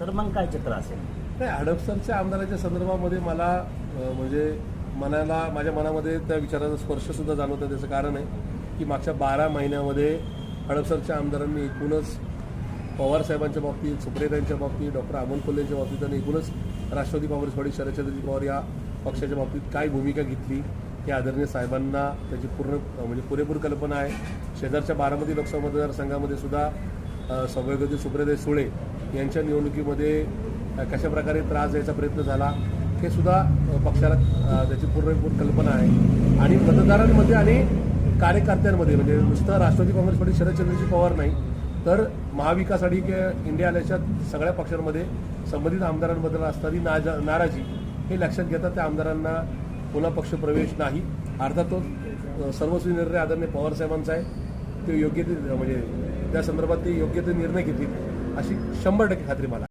तर मग काय चित्र असेल? नाही हडपसरच्या आमदाराच्या संदर्भामध्ये मला म्हणजे मनाला माझ्या मनामध्ये त्या विचाराचा स्पर्श सुद्धा जाणवतं त्याचं कारण आहे की मागच्या बारा महिन्यामध्ये हडपसरच्या आमदारांनी एकूणच पवार साहेबांच्या बाबतीत सुप्रियतांच्या बाबतीत डॉक्टर अमोल कोल्हेंच्या बाबतीत आणि एकूणच राष्ट्रवादी काँग्रेस पार्टी शरदचंद्रजी पवार या पक्षाच्या बाबतीत काय भूमिका घेतली हे आदरणीय साहेबांना त्याची पूर्ण म्हणजे पुरेपूर कल्पना आहे. शेजारच्या बारामती लोकसभा मतदारसंघामध्ये सुद्धा सौभाग्यवती सुप्रियाताई सुळे यांच्या निवडणुकीमध्ये कशाप्रकारे कशा प्रकारे त्रास द्यायचा प्रयत्न झाला हे सुद्धा पक्षाला त्याची पूर्णपूर कल्पना आहे. आणि मतदारांमध्ये आणि कार्यकर्त्यांमध्ये म्हणजे नुसतं राष्ट्रवादी काँग्रेस पार्टी शरदचंद्रजी पवार नाही तर महाविकास आघाडी इंडिया आल्याच्या सगळ्या पक्षांमध्ये संबंधित आमदारांबद्दल असणारी नाजा नाराजी हे लक्षात घेता त्या आमदारांना पुन्हा पक्षप्रवेश नाही. अर्थात तो सर्वस्वी निर्णय आदरणीय पवारसाहेबांचा आहे. ते योग्य ते म्हणजे त्या संदर्भात ते योग्य ते निर्णय घेतील अशी शंभर टक्के खात्री मला.